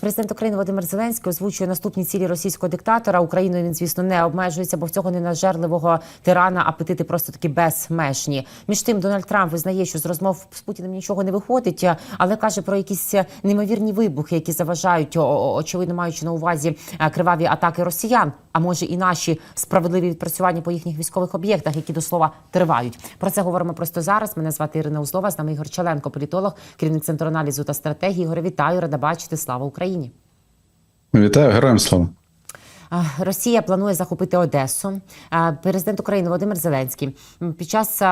Президент України Володимир Зеленський озвучує наступні цілі російського диктатора. Україною він, звісно, не обмежується, бо в цього ненажерливого тирана апетити просто таки безмежні. Між тим, Дональд Трамп визнає, що з розмов з Путіним нічого не виходить, але каже про якісь неймовірні вибухи, які заважають, очевидно, маючи на увазі е, криваві атаки росіян. А може і наші справедливі відпрацювання по їхніх військових об'єктах, які до слова тривають. Про це говоримо просто зараз. Мене звати Ірина Узлова. З нами Ігор Челенко, політолог, керівник центру аналізу та стратегії. Ігоре, вітаю, рада бачити. Слава Україні. Вітаю, героям слава. Росія планує захопити Одесу. Президент України Володимир Зеленський під час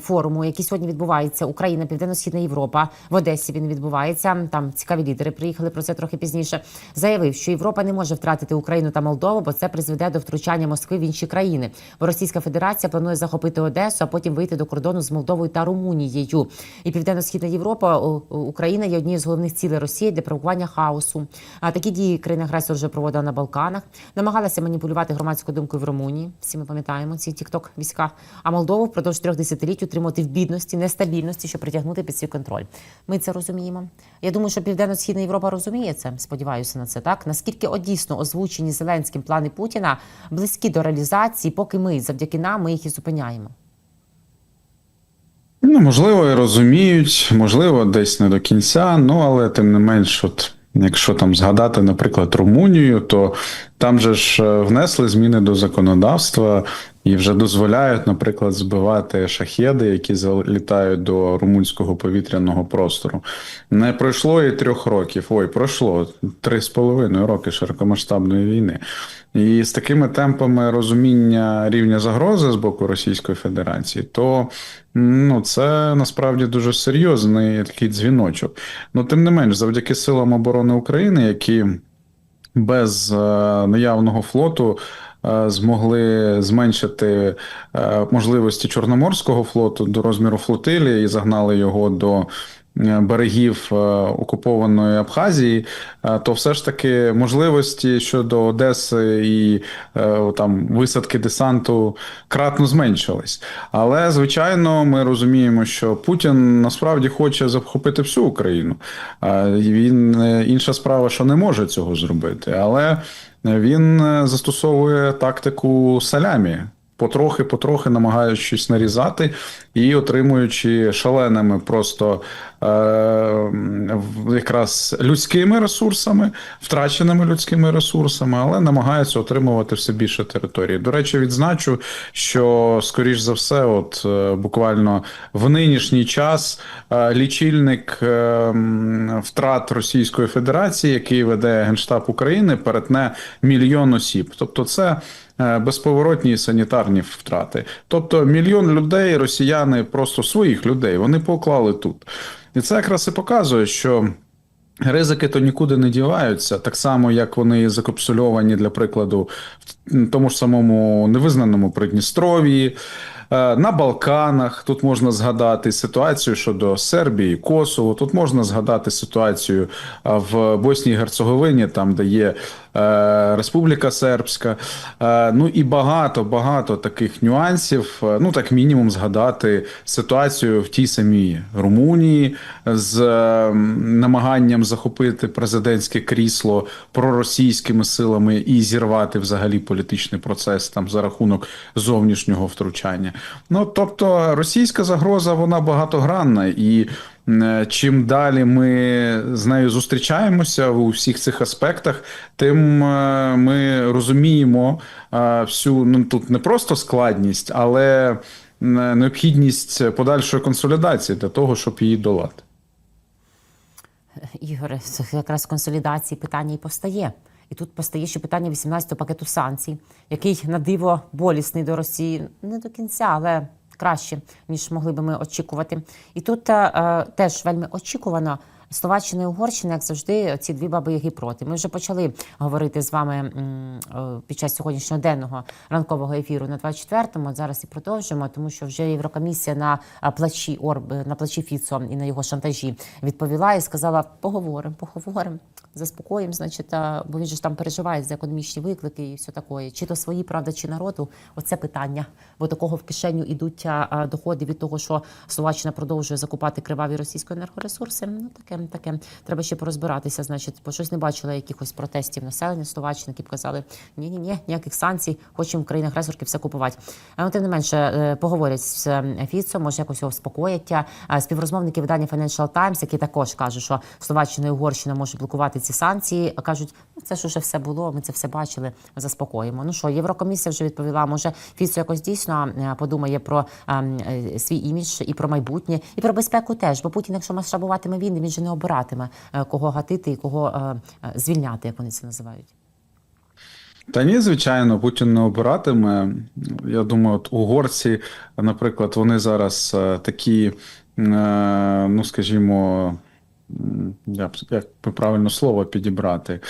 форуму, який сьогодні відбувається, Україна, Південно-Східна Європа в Одесі. Він відбувається. Там цікаві лідери приїхали про це трохи пізніше. Заявив, що Європа не може втратити Україну та Молдову, бо це призведе до втручання Москви в інші країни. Бо Російська Федерація планує захопити Одесу, а потім вийти до кордону з Молдовою та Румунією. І Південно-Східна Європа Україна є однією з головних цілей Росії для провокування хаосу. А такі дії країна агресор вже проводила на Балканах. Намагалася маніпулювати громадською думкою в Румунії. Всі ми пам'ятаємо ці тікток війська. А Молдову впродовж трьох десятиліть утримувати в бідності, нестабільності, щоб притягнути під свій контроль. Ми це розуміємо. Я думаю, що Південно-Східна Європа розуміє це. Сподіваюся на це. Так наскільки от дійсно озвучені Зеленським плани Путіна близькі до реалізації, поки ми завдяки нам ми їх і зупиняємо. Ну, можливо, і розуміють, можливо, десь не до кінця. Ну, але тим не менш, от якщо там згадати, наприклад, Румунію, то там же ж е, внесли зміни до законодавства і вже дозволяють, наприклад, збивати шахеди, які залітають до румунського повітряного простору. Не пройшло і трьох років. Ой, пройшло три з половиною роки широкомасштабної війни. І з такими темпами розуміння рівня загрози з боку Російської Федерації, то ну це насправді дуже серйозний такий дзвіночок. Ну тим не менш, завдяки силам оборони України, які без е, наявного флоту змогли зменшити е, можливості Чорноморського флоту до розміру флотилії і загнали його до е, берегів е, окупованої Абхазії, е, то все ж таки можливості щодо Одеси і е, там висадки десанту кратно зменшились. Але звичайно, ми розуміємо, що Путін насправді хоче захопити всю Україну. Е, Він е, інша справа, що не може цього зробити, але він е, застосовує тактику салямі. Потрохи, потрохи намагаючись нарізати і отримуючи шаленими просто е, якраз людськими ресурсами, втраченими людськими ресурсами, але намагаються отримувати все більше території. До речі, відзначу, що скоріш за все, от е, буквально в нинішній час е, лічильник е, втрат Російської Федерації, який веде Генштаб України, перетне мільйон осіб. Тобто, це безповоротні санітарні втрати. Тобто мільйон людей, росіяни, просто своїх людей, вони поклали тут. І це якраз і показує, що. Ризики то нікуди не діваються, так само як вони закапсульовані, для прикладу, в тому ж самому невизнаному Придністров'ї, е, на Балканах. Тут можна згадати ситуацію щодо Сербії, Косово. Тут можна згадати ситуацію е, в Боснії Герцеговині, там де є е, Республіка Сербська. Е, Ну і багато багато таких нюансів. Е, Ну, так мінімум, згадати ситуацію в тій самій Румунії з е, намаганням захопити президентське крісло проросійськими силами і зірвати взагалі політичний процес там за рахунок зовнішнього втручання. Ну тобто, російська загроза вона багатогранна і. Е, Чим далі ми з нею зустрічаємося у всіх цих аспектах, тим е, ми розуміємо е, всю ну тут не просто складність, але необхідність подальшої консолідації для того, щоб її долати. Ігоре, якраз консолідації питання і постає. І тут постає ще питання 18-го пакету санкцій, який на диво болісний до Росії не до кінця, але краще ніж могли би ми очікувати. І тут е, е, теж вельми очікувано. Словаччина і Угорщина, як завжди, ці дві баби яги проти. Ми вже почали говорити з вами е, під час сьогоднішнього денного ранкового ефіру на 24-му. Зараз і продовжимо, тому що вже Єврокомісія на плачі Орб на плачі Фіцо і на його шантажі відповіла і сказала: поговоримо, поговоримо, заспокоїмо. Значить, бо він же ж там переживає за економічні виклики і все таке. Чи то свої правда, чи народу? Оце питання. Бо такого в кишеню ідуть доходи від того, що Словаччина продовжує закупати криваві російські енергоресурси. Ну таке таке. Треба ще порозбиратися. Значить, бо щось не бачила якихось протестів населення Словаччини, які б казали, ні, ні, ні, ніяких санкцій, хочемо в країни агресорки все купувати. А ну, тим не менше е, поговорять з е, Фіцо, може якось його вспокоять. Співрозмовники видання Financial Times, які також кажуть, що Словаччина і Угорщина можуть блокувати ці санкції, кажуть, ну це ж уже все було. Ми це все бачили. Заспокоїмо. Ну що, Єврокомісія вже відповіла. Може, Фіцо якось дійсно е, подумає про ем, е, свій імідж і про майбутнє, і про безпеку теж. Бо Путін, якщо масштабуватиме війни, він же не обиратиме е, кого гатити і кого е, е, звільняти, як вони це називають. Та ні, звичайно, Путін не обиратиме. Я думаю, от угорці, наприклад, вони зараз такі, ну скажімо, як би правильно слово підібрати,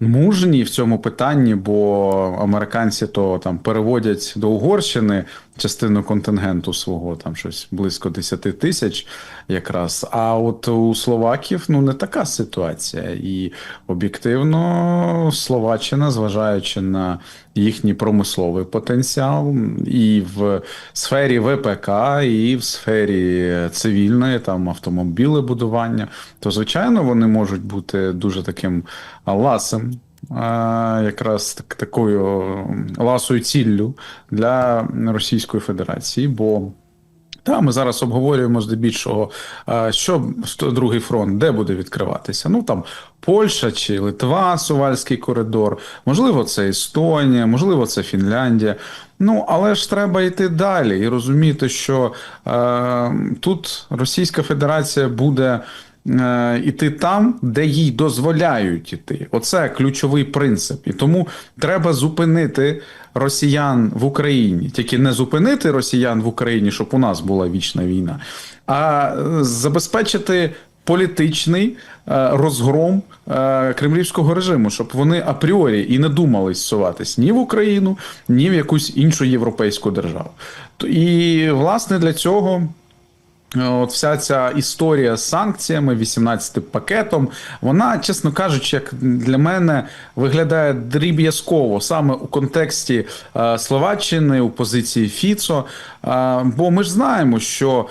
мужні в цьому питанні, бо американці то там переводять до Угорщини частину контингенту свого, там щось близько 10 тисяч якраз. А от у словаків ну не така ситуація. І об'єктивно Словаччина, зважаючи на їхній промисловий потенціал, і в сфері ВПК, і в сфері цивільної, там автомобілебудування, то звичайно вони можуть бути дуже таким ласим. Якраз так, такою ласою ціллю для Російської Федерації, бо та, ми зараз обговорюємо здебільшого, що другий фронт, де буде відкриватися. Ну там Польща чи Литва, Сувальський коридор, можливо, це Естонія, можливо, це Фінляндія. Ну, але ж треба йти далі і розуміти, що е, тут Російська Федерація буде. Е, Іти там, де їй дозволяють іти. Оце ключовий принцип. І тому треба зупинити росіян в Україні. Тільки не зупинити росіян в Україні, щоб у нас була вічна війна, а е, забезпечити політичний е, розгром кремлівського режиму, щоб вони апріорі і не думали зсуватись ні в Україну, ні в якусь іншу європейську державу. І власне для цього. От вся ця історія з санкціями, 18 пакетом, вона, чесно кажучи, як для мене виглядає дріб'язково саме у контексті е, Словаччини, у позиції Фіцо. Е, бо ми ж знаємо, що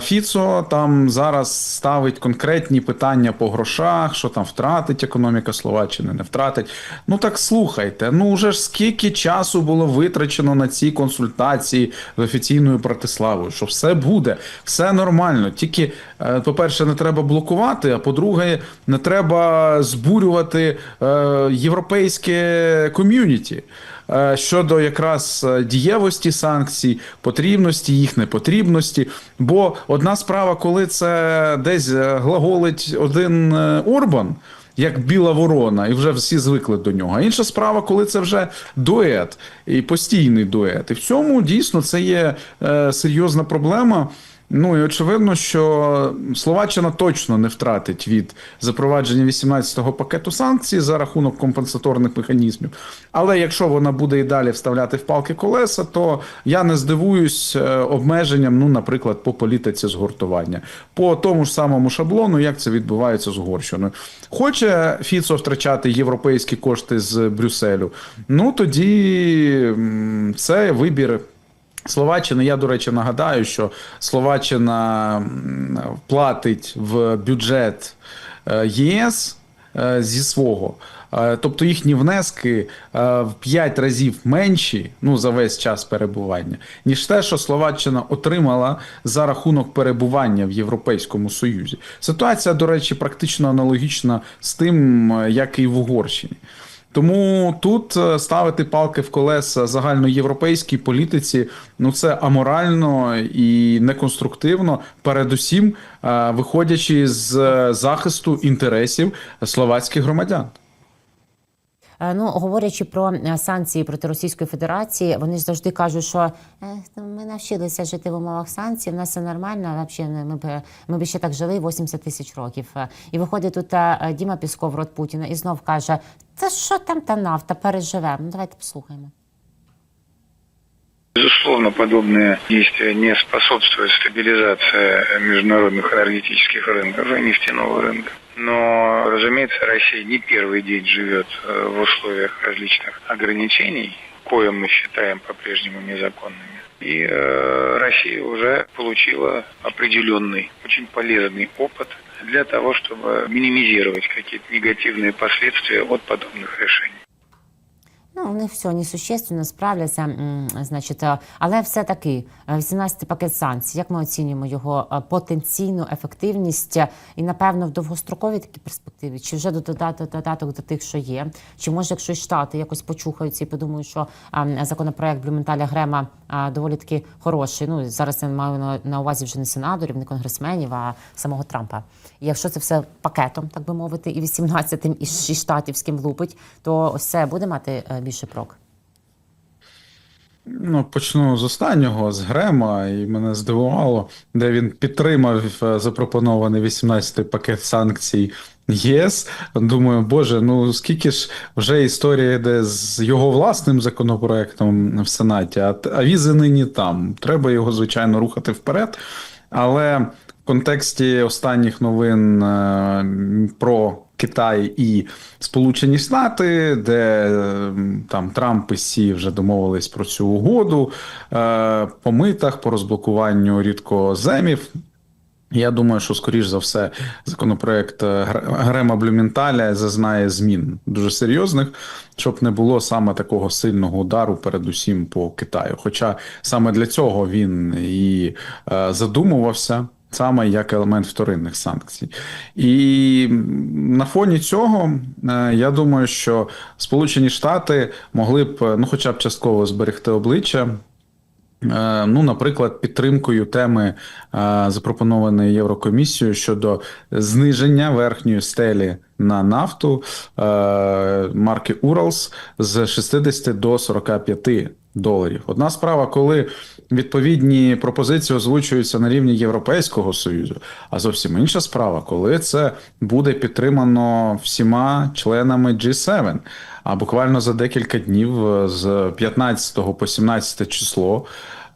Фіцо там зараз ставить конкретні питання по грошах, що там втратить економіка Словаччини, не втратить. Ну так слухайте, ну вже ж скільки часу було витрачено на ці консультації з офіційною Братиславою, що все буде, все нормально. Тільки, е, по-перше, не треба блокувати, а по-друге, не треба збурювати е, європейське ком'юніті. Е, Щодо якраз е, дієвості санкцій, потрібності їх непотрібності. Бо одна справа, коли це десь е, глаголить один Орбан, як біла ворона, і вже всі звикли до нього. Інша справа, коли це вже дует і постійний дует. І в цьому дійсно це є е, серйозна проблема. Ну і очевидно, що Словаччина точно не втратить від запровадження 18-го пакету санкцій за рахунок компенсаторних механізмів. Але якщо вона буде і далі вставляти в палки колеса, то я не здивуюсь е, обмеженням, ну, наприклад, по політиці згуртування, по тому ж самому шаблону, як це відбувається з Угорщиною. Хоче Фіцо втрачати європейські кошти з Брюсселю, ну тоді це вибір. Словаччина, я, до речі, нагадаю, що Словаччина платить в бюджет е, ЄС е, зі свого. Е, Тобто їхні внески в 5 разів менші ну, за весь час перебування, ніж те, що Словаччина отримала за рахунок перебування в Європейському Союзі. Ситуація, до речі, практично аналогічна з тим, як і в Угорщині. Тому тут е, ставити палки в колеса загальноєвропейській політиці ну це аморально і неконструктивно, передусім е, виходячи з е, захисту інтересів словацьких громадян. Е, Ну, говорячи про е, санкції проти Російської Федерації, вони ж завжди кажуть, що «Е, ну, ми навчилися жити в умовах санкцій, в нас все нормально, взагалі ми б ми б ще так жили 80 тисяч років. І виходить тут Діма Пісков, рот Путіна, і знов каже: Та що там та нафта, переживемо. Ну, давайте послухаємо. Безусловно, подобные действия не способствуют стабилизации международных энергетических рынков и нефтяного рынка. Но, разумеется, Россия не первый день живет э, в условиях различных ограничений, кое мы считаем по-прежнему незаконными. И э, Россия уже получила определенный, очень полезный опыт для того, чтобы минимизировать какие-то негативные последствия от подобных решений. Ну, вони все несущественно справляться, значить, е, але все-таки е, 18-й пакет санкцій, як ми оцінюємо його е, потенційну ефективність е, і, напевно, в довгостроковій такій перспективі, чи вже додати додаток до тих, що є, чи може, якщо штати якось почухаються і подумають, що е, законопроект Блюменталя Грема е, доволі таки хороший. Ну зараз я маю на, увазі вже не сенаторів, не конгресменів, а самого Трампа. І якщо це все пакетом, так би мовити, і 18-м, і штатівським влупить, то це буде мати е, більше прок. Ну, почну з останнього, з Грема, і мене здивувало, де він підтримав е, запропонований 18-й пакет санкцій ЄС. Думаю, боже, ну скільки ж вже історія йде з його власним законопроектом в Сенаті, а, а візи нині там. Треба його, звичайно, рухати вперед. Але в контексті останніх новин е, про Китай і Сполучені Штати, де е, там Трамп і Сі вже домовились про цю угоду е, по митах, по розблокуванню рідкоземів. Я думаю, що скоріш за все законопроект е, Гре- Грема Блюменталя зазнає змін дуже серйозних, щоб не було саме такого сильного удару, передусім по Китаю. Хоча саме для цього він і е, задумувався. Саме як елемент вторинних санкцій, і на фоні цього е, я думаю, що Сполучені Штати могли б е, ну, хоча б частково зберегти обличчя Е, Ну, наприклад, підтримкою теми, запропонованої Єврокомісією щодо зниження верхньої стелі на нафту марки Уралс з 60 до 45 доларів. Одна справа, коли відповідні пропозиції озвучуються на рівні Європейського союзу, а зовсім інша справа, коли це буде підтримано всіма членами G7. А буквально за декілька днів е, з 15 по 17 число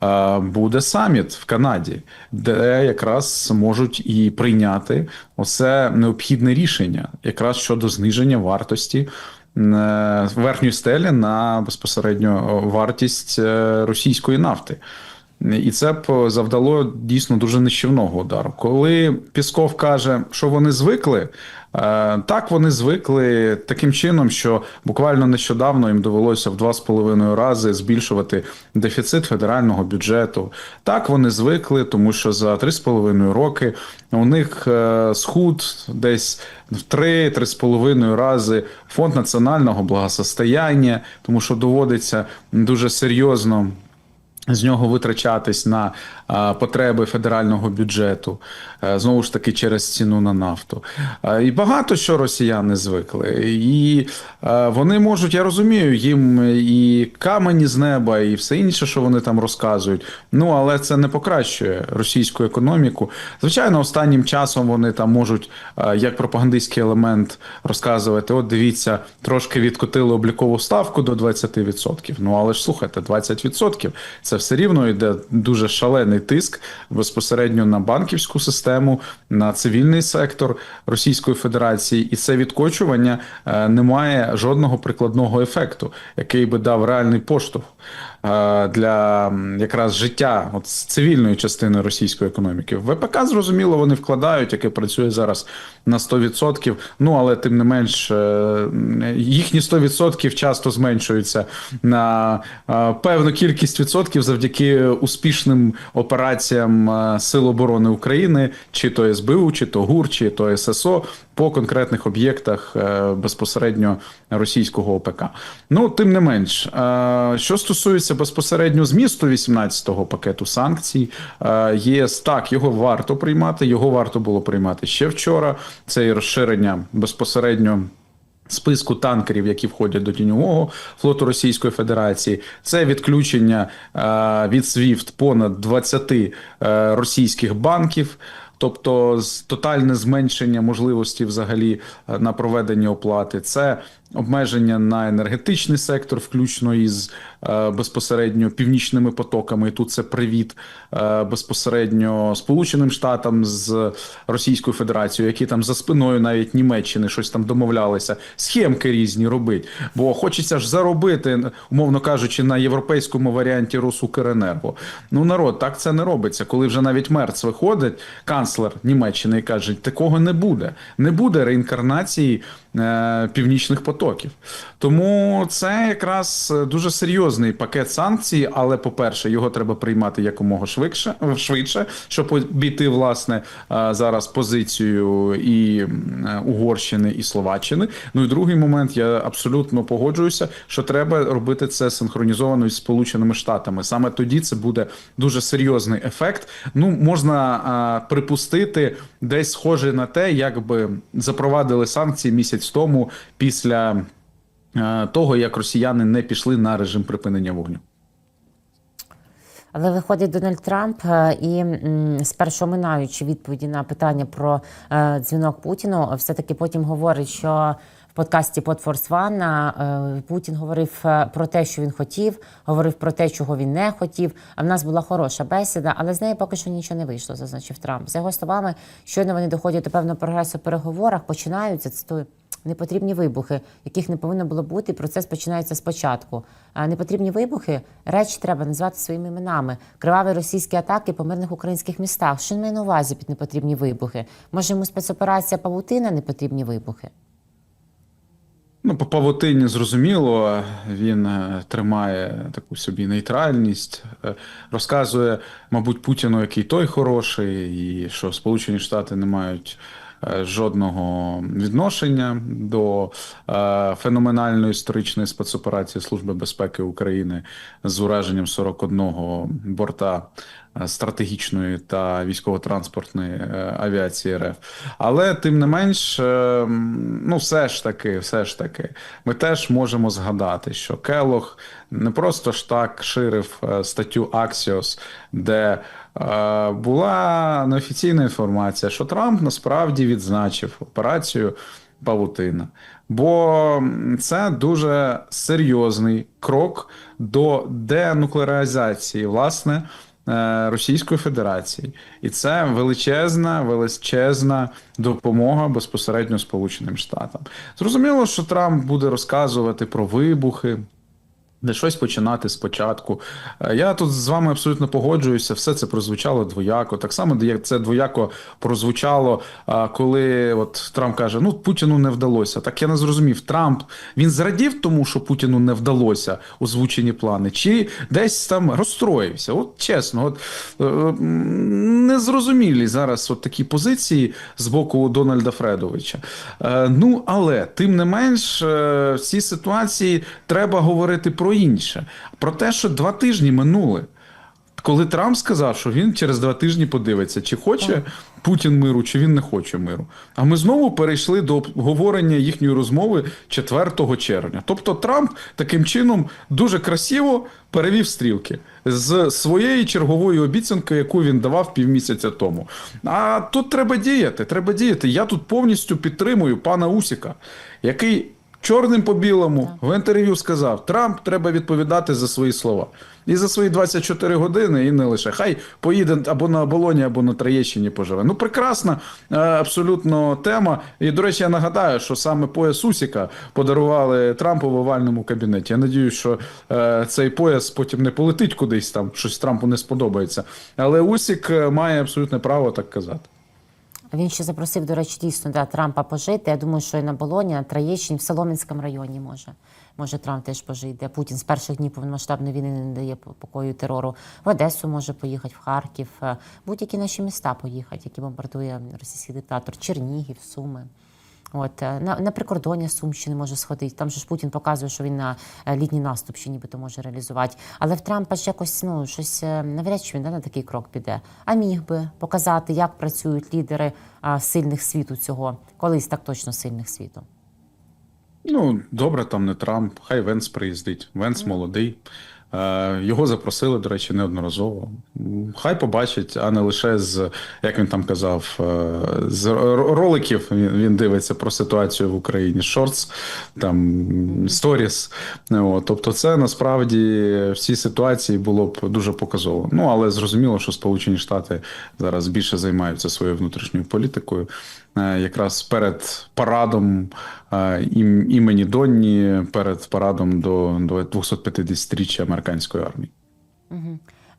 е, буде саміт в Канаді, де якраз можуть і прийняти оце необхідне рішення, якраз щодо зниження вартості верхньої стелі на безпосередньо вартість е, російської нафти. І це б завдало дійсно дуже нищівного удару. Коли Пісков каже, що вони звикли, е, так вони звикли таким чином, що буквально нещодавно їм довелося в два з половиною рази збільшувати дефіцит федерального бюджету. Так вони звикли, тому що за три з половиною роки у них е, схуд десь в три-три з половиною рази фонд національного благосостояння, тому що доводиться дуже серйозно з нього витрачатись на потреби федерального бюджету, е, знову ж таки через ціну на нафту. Е, І багато що росіяни звикли. І е, вони можуть, я розумію, їм і камені з неба, і все інше, що вони там розказують. Ну але це не покращує російську економіку. Звичайно, останнім часом вони там можуть е, як пропагандистський елемент розказувати: от дивіться, трошки відкотили облікову ставку до 20%. Ну але ж слухайте, 20% це все рівно йде дуже шалений тиск безпосередньо на банківську систему, на цивільний сектор Російської Федерації, і це відкочування е, не має жодного прикладного ефекту, який би дав реальний поштовх для якраз життя от з цивільної частини російської економіки. В ВПК зрозуміло, вони вкладають, яке працює зараз на 100%, Ну але тим не менш е, їхні 100% часто зменшуються на е, певну кількість відсотків завдяки успішним операціям е, Сил оборони України, чи то СБУ, чи то ГУР, чи то ССО по конкретних об'єктах е, безпосередньо російського ОПК. Ну, тим не менш, е, що стосується безпосередньо змісту 18-го пакету санкцій, е, ЄС так його варто приймати. Його варто було приймати ще вчора. Це і розширення безпосередньо. Списку танкерів, які входять до тіньового флоту Російської Федерації, це відключення від SWIFT понад 20 е, російських банків. Тобто тотальне зменшення можливості взагалі е, на проведення оплати, це обмеження на енергетичний сектор, включно із е, безпосередньо північними потоками. Тут це привіт е, безпосередньо Сполученим Штатам з Російською Федерацією, які там за спиною навіть Німеччини щось там домовлялися, схемки різні робить. Бо хочеться ж заробити, умовно кажучи, на європейському варіанті Росукренерго. Ну, народ, так це не робиться. Коли вже навіть Мерц виходить, канцлер Німеччини і каже, такого не буде. Не буде реінкарнації е, північних потоків. Тому це якраз е, дуже серйозний пакет санкцій. Але, по-перше, його треба приймати якомога швидше, швидше щоб обійти власне е, зараз позицію і е, Угорщини і Словаччини. Ну і другий момент, я абсолютно погоджуюся, що треба робити це синхронізовано із Сполученими Штатами. Саме тоді це буде дуже серйозний ефект. Ну можна припустити десь схоже на те, якби запровадили санкції місяць тому після е, того, як росіяни не пішли на режим припинення вогню. Але виходить Дональд Трамп е, і спершу минаючи відповіді на питання про е, дзвінок Путіну, все-таки потім говорить, що в подкасті One е, Путін говорив про те, що він хотів, говорив про те, чого він не хотів. А в нас була хороша бесіда, але з неї поки що нічого не вийшло, зазначив Трамп. За його словами, щойно вони доходять до певного прогресу в переговорах, починаються цитую. Непотрібні вибухи, яких не повинно було бути, і процес починається спочатку. А непотрібні вибухи речі треба назвати своїми іменами. Криваві російські атаки по мирних українських містах. Що має на увазі під непотрібні вибухи? Може, йому спецоперація Павутина непотрібні вибухи? Ну, по павутині зрозуміло, він е, тримає таку собі нейтральність, е, розказує, мабуть, Путіну, який той хороший, і що Сполучені Штати не мають жодного відношення до е, феноменальної історичної спецоперації Служби безпеки України з ураженням 41 борта е, стратегічної та військово-транспортної е, авіації РФ. Але тим не менш, е, ну все ж таки, все ж таки, ми теж можемо згадати, що Келох не просто ж так ширив е, статтю Axios, де була неофіційна інформація, що Трамп насправді відзначив операцію Павутина. Бо це дуже серйозний крок до денуклеаризації, власне, Російської Федерації, і це величезна, величезна допомога безпосередньо Сполученим Штатам. Зрозуміло, що Трамп буде розказувати про вибухи. Де щось починати спочатку. Е, Я тут з вами абсолютно погоджуюся. Все це прозвучало двояко. Так само, як це двояко прозвучало, коли от Трамп каже: Ну, Путіну не вдалося. Так я не зрозумів. Трамп він зрадів тому, що Путіну не вдалося озвучені плани, чи десь там розстроївся. От чесно, от е, незрозумілі зараз от такі позиції з боку Дональда Фредовича. Е, Ну, але тим не менш, е, в цій ситуації треба говорити про інше. Про те, що два тижні минули. Коли Трамп сказав, що він через два тижні подивиться, чи хоче Путін миру, чи він не хоче миру. А ми знову перейшли до обговорення їхньої розмови 4 червня. Тобто Трамп таким чином дуже красиво перевів стрілки з своєї чергової обіцянки, яку він давав півмісяця тому. А тут треба діяти. Треба діяти. Я тут повністю підтримую пана Усіка, який. Чорним по білому в інтерв'ю сказав: Трамп треба відповідати за свої слова. І за свої 24 години, і не лише. Хай поїде або на оболоні, або на Троєщині поживе. Ну, прекрасна е, абсолютно тема. І, до речі, я нагадаю, що саме пояс Усіка подарували Трампу в овальному кабінеті. Я надіюсь, що е, цей пояс потім не полетить кудись там, щось Трампу не сподобається. Але Усік е, має абсолютне право так казати. Він ще запросив, до речі, дійсно да, Трампа пожити. Я думаю, що і на Болоні, на Троєщині, в Солом'янському районі може. Може, Трамп теж пожити, Путін з перших днів повномасштабної війни не дає покою терору. В Одесу може поїхати, в Харків, е, будь-які наші міста поїхати, які бомбардує російський диктатор, Чернігів, Суми. От е, на, на прикордоння Сумщини може сходити. Там же ж Путін показує, що він на е, літній наступ ще нібито може реалізувати. Але в Трампа ж якось ну щось е, навряд чи він да, на такий крок піде. А міг би показати, як працюють лідери а, сильних світу цього, колись так точно сильних світу. Ну, добре, там не Трамп, хай Венс приїздить. Венс молодий. Е, Його запросили, до речі, неодноразово. Хай побачить, а не лише з, як він там казав, е, з роликів він, дивиться про ситуацію в Україні. Шортс, там сторіс. Тобто, це насправді в цій ситуації було б дуже показово. Ну але зрозуміло, що Сполучені Штати зараз більше займаються своєю внутрішньою політикою. Е, Якраз перед парадом імені Донні, перед парадом до, до 250-річчя американської армії. Мгм.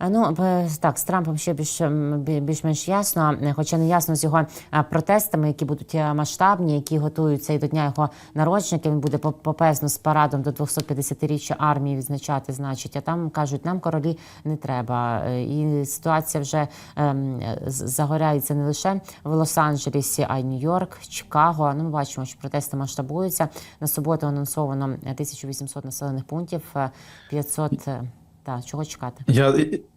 Ну так, з Трампом ще більш м, більш-менш ясно, е, хоча не ясно з його протестами, які будуть е, масштабні, які готуються і до дня його народження. Він буде по- попезно з парадом до 250-річчя армії відзначати. Значить, а там кажуть, нам королі не треба. Е, І ситуація вже ем, загоряється не лише в Лос-Анджелесі, а й Нью-Йорк, Чикаго. Ну, ми бачимо, що протести масштабуються. На суботу анонсовано 1800 населених пунктів, е, 500... Так, чого чекати? Я,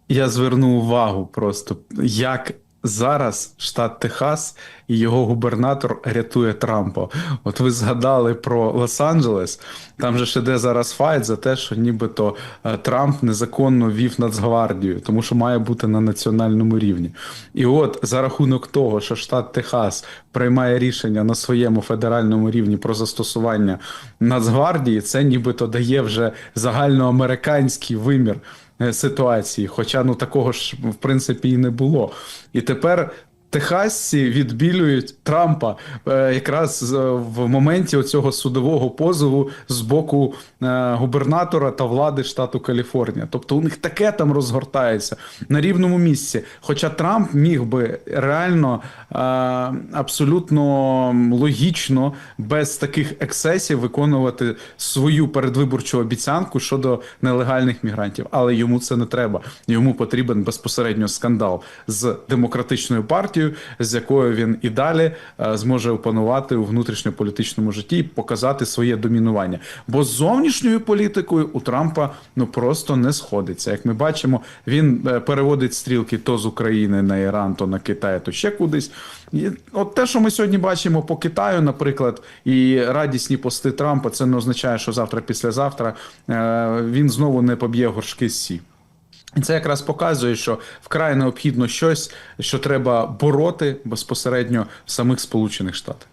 я зверну увагу просто, як зараз штат Техас і його губернатор рятує Трампа. От ви згадали про Лос-Анджелес. Там же ж іде зараз файт за те, що нібито е, Трамп незаконно вів Нацгвардію, тому що має бути на національному рівні. І от за рахунок того, що штат Техас приймає рішення на своєму федеральному рівні про застосування Нацгвардії, це нібито дає вже загальноамериканський вимір ситуації. Хоча ну такого ж в принципі і не було. І тепер. Техасці відбілюють Трампа е, якраз в моменті оцього судового позову з боку е, губернатора та влади штату Каліфорнія. Тобто у них таке там розгортається на рівному місці. Хоча Трамп міг би реально е, абсолютно логічно, без таких ексцесів виконувати свою передвиборчу обіцянку щодо нелегальних мігрантів. Але йому це не треба. Йому потрібен безпосередньо скандал з демократичною партією, з якою він і далі е, зможе опанувати у внутрішньополітичному житті і показати своє домінування. Бо з зовнішньою політикою у Трампа ну просто не сходиться. Як ми бачимо, він е, переводить стрілки то з України на Іран, то на Китай, то ще кудись. І от те, що ми сьогодні бачимо по Китаю, наприклад, і радісні пости Трампа, це не означає, що завтра, післязавтра е, він знову не поб'є горшки з сі. Це якраз показує, що вкрай необхідно щось, що треба бороти безпосередньо в самих Сполучених Штатах.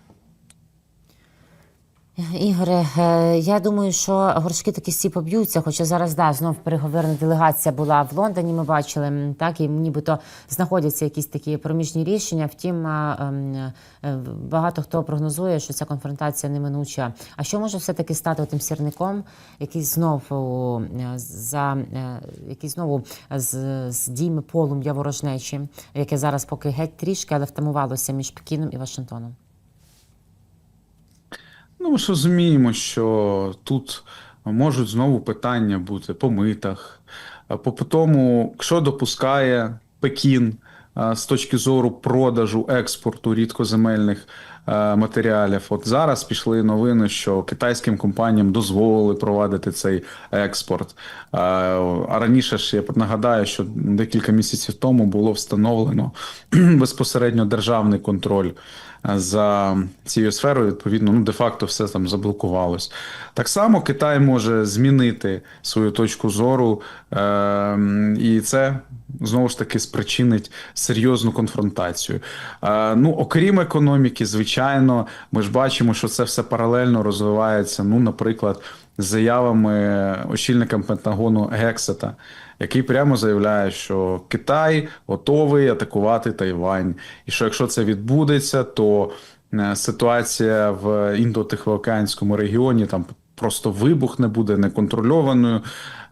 Ігоре, е, я думаю, що горшки такі всі поб'ються, хоча зараз да, знов переговорна делегація була в Лондоні. Ми бачили так, і нібито знаходяться якісь такі проміжні рішення. Втім, ем, е, багато хто прогнозує, що ця конфронтація неминуча. А що може все таки стати тим сірником, який знову е, за який знову з, з дійми полум'я ворожнечі, яке зараз поки геть трішки, але втамувалося між Пекіном і Вашингтоном? Ну, ми ж розуміємо, що тут можуть знову питання бути по митах, по тому, що допускає Пекін з точки зору продажу експорту рідкоземельних матеріалів. От зараз пішли новини, що китайським компаніям дозволили провадити цей експорт. А раніше ж я нагадаю, що декілька місяців тому було встановлено безпосередньо державний контроль за цією сферою. Відповідно, ну де-факто все там заблокувалось. Так само Китай може змінити свою точку зору, е, і це знову ж таки спричинить серйозну конфронтацію. Е, ну, окрім економіки, звичайно, ми ж бачимо, що це все паралельно розвивається. Ну, наприклад, з заявами очільника Пентагону Гексета, який прямо заявляє, що Китай готовий атакувати Тайвань, і що якщо це відбудеться, то е, ситуація в індотихоокеанському регіоні там просто вибухне буде неконтрольованою.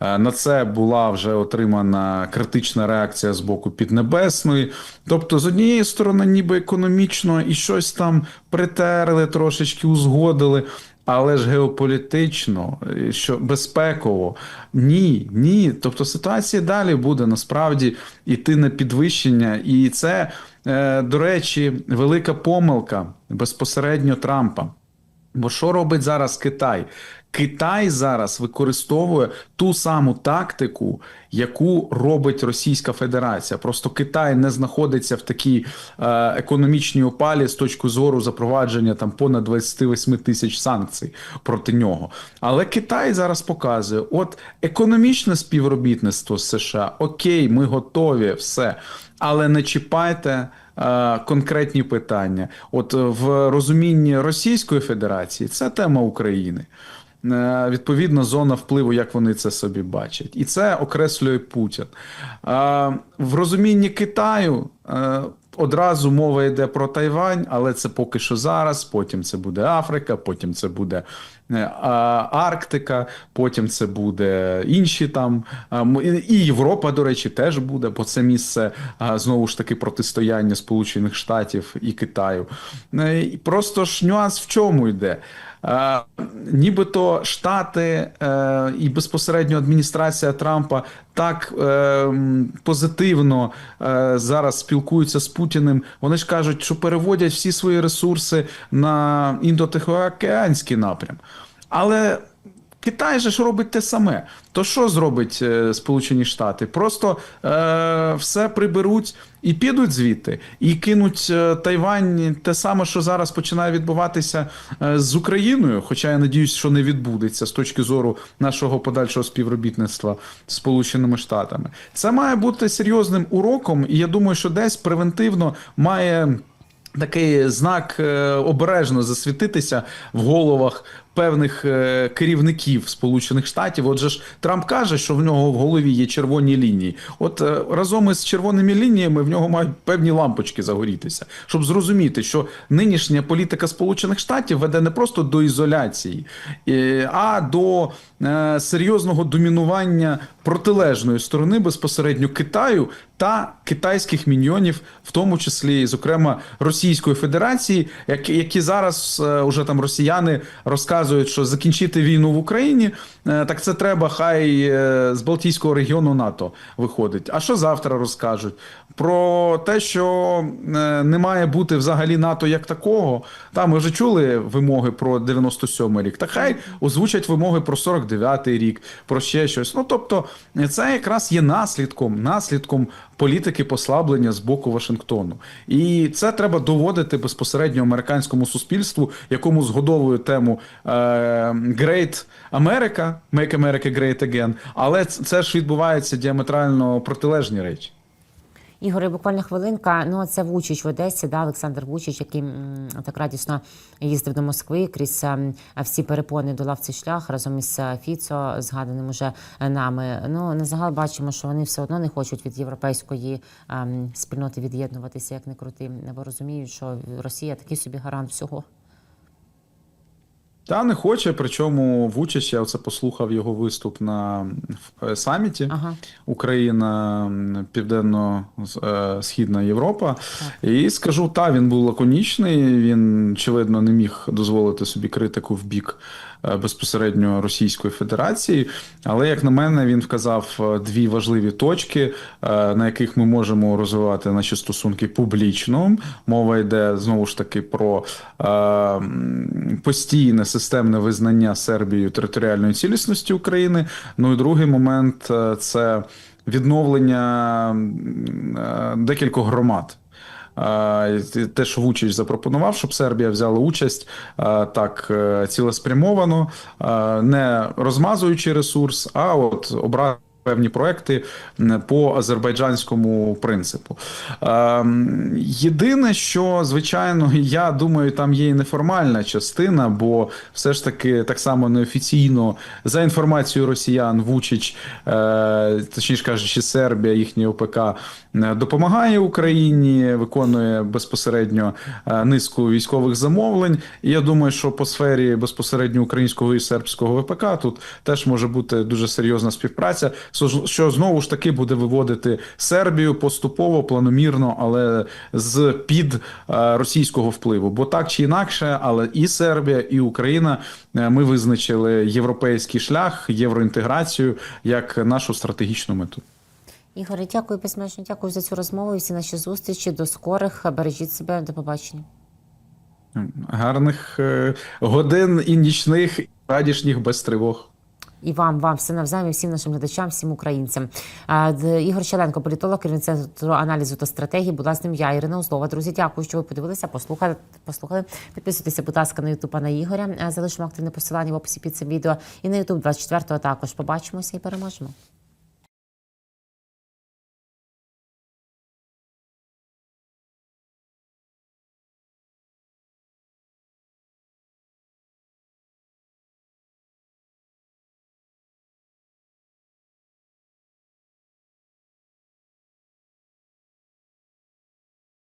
Е, На це була вже отримана критична реакція з боку Піднебесної. Тобто, з однієї сторони, ніби економічно і щось там притерли, трошечки узгодили. Але ж геополітично, е, що безпеково, ні, ні. Тобто ситуація далі буде насправді йти на підвищення, і це, е, до речі, велика помилка безпосередньо Трампа. Бо що робить зараз Китай? Китай зараз використовує ту саму тактику, яку робить Російська Федерація. Просто Китай не знаходиться в такій е, економічній опалі з точки зору запровадження там понад 28 тисяч санкцій проти нього. Але Китай зараз показує: от економічне співробітництво з США, окей, ми готові, все. Але не чіпайте конкретні питання. От е, в розумінні Російської Федерації це тема України. Е, Відповідно, зона впливу, як вони це собі бачать, і це окреслює Путін. Е, В розумінні Китаю е, одразу мова йде про Тайвань, але це поки що зараз. Потім це буде Африка, потім це буде е, Арктика, потім це буде інші там. І Європа, до речі, теж буде, бо це місце знову ж таки протистояння Сполучених Штатів і Китаю. Е, Просто ж нюанс в чому йде? Е, Нібито Штати е, і безпосередньо адміністрація Трампа так е, позитивно е, зараз спілкуються з Путіним. Вони ж кажуть, що переводять всі свої ресурси на індотихоокеанський напрям. Але Китай же ж робить те саме. То що зробить е, Сполучені Штати? Просто е, все приберуть і підуть звідти, і кинуть е, Тайвань те саме, що зараз починає відбуватися е, з Україною. Хоча я надіюсь, що не відбудеться з точки зору нашого подальшого співробітництва з Сполученими Штатами. Це має бути серйозним уроком, і я думаю, що десь превентивно має. Такий знак обережно засвітитися в головах певних е, керівників Сполучених Штатів. Отже ж Трамп каже, що в нього в голові є червоні лінії. От е, разом із червоними лініями в нього мають певні лампочки загорітися, щоб зрозуміти, що нинішня політика Сполучених Штатів веде не просто до ізоляції, е, а до серйозного домінування протилежної сторони безпосередньо Китаю та китайських міньйонів, в тому числі, зокрема, Російської Федерації, які, які зараз е, уже там росіяни розказують, що закінчити війну в Україні, е, так це треба, хай е, з Балтійського регіону НАТО виходить. А що завтра розкажуть? Про те, що е, не має бути взагалі НАТО як такого. Там ми вже чули вимоги про 97 рік. Та хай озвучать вимоги про 49-й рік, про ще щось. Ну тобто, це якраз є наслідком, наслідком політики послаблення з боку Вашингтону. І це треба доводити безпосередньо американському суспільству, якому згодовує тему е, Great America, Make America Great Again. Але це ж відбувається діаметрально протилежні речі. Ігоре, буквально хвилинка. Ну, це Вучич в Одесі, да, Олександр Вучич, який так радісно їздив до Москви крізь ем, всі перепони долав цей шлях разом із е, Фіцо, згаданим уже е, нами. Ну, на загал бачимо, що вони все одно не хочуть від європейської ем, спільноти від'єднуватися, як не крути, бо розуміють, що Росія такий собі гарант всього. Та не хоче, причому Вучич, я оце послухав його виступ на е, саміті Ага. Україна, Південно-Східна Європа. І скажу, та він був лаконічний. Він очевидно не міг дозволити собі критику в бік е, безпосередньо Російської Федерації. Але як на мене, він вказав е, дві важливі точки, е, на яких ми можемо розвивати наші стосунки публічно. Мова йде знову ж таки про е, постійне системне визнання Сербією територіальної цілісності України. Ну і другий момент е, це відновлення е, декількох громад. Те, що Вучич запропонував, щоб Сербія взяла участь так е, цілеспрямовано, не розмазуючи ресурс, а от обрати. Певні проекти по азербайджанському принципу. Ем, Єдине, що звичайно, я думаю, там є і неформальна частина, бо все ж таки так само неофіційно, за інформацією росіян, Вучич, е, точніше кажучи, Сербія, їхній ОПК допомагає Україні, виконує безпосередньо е, низку військових замовлень. І я думаю, що по сфері безпосередньо українського і сербського ВПК тут теж може бути дуже серйозна співпраця, що- знову ж таки буде виводити Сербію поступово, планомірно, але з під е, російського впливу. Бо так чи інакше, але і Сербія, і Україна е, ми визначили європейський шлях, євроінтеграцію як нашу стратегічну мету. Ігоре, дякую безмежно. Дякую за цю розмову і всі наші зустрічі. До скорих. Бережіть себе. До побачення. Гарних е, годин і нічних, радішніх без тривог. І вам, вам все навзаєм, всім нашим глядачам, всім українцям. Ігор Щеленко, політолог, керівник центру аналізу та стратегії. Була з ним я, Ірина Узлова. Друзі, дякую, що ви подивилися, послухали. послухали. Підписуйтеся, будь ласка, на ютуб пана Ігоря. Залишимо активне посилання в описі під цим відео. І на ютуб 24-го також побачимося і переможемо.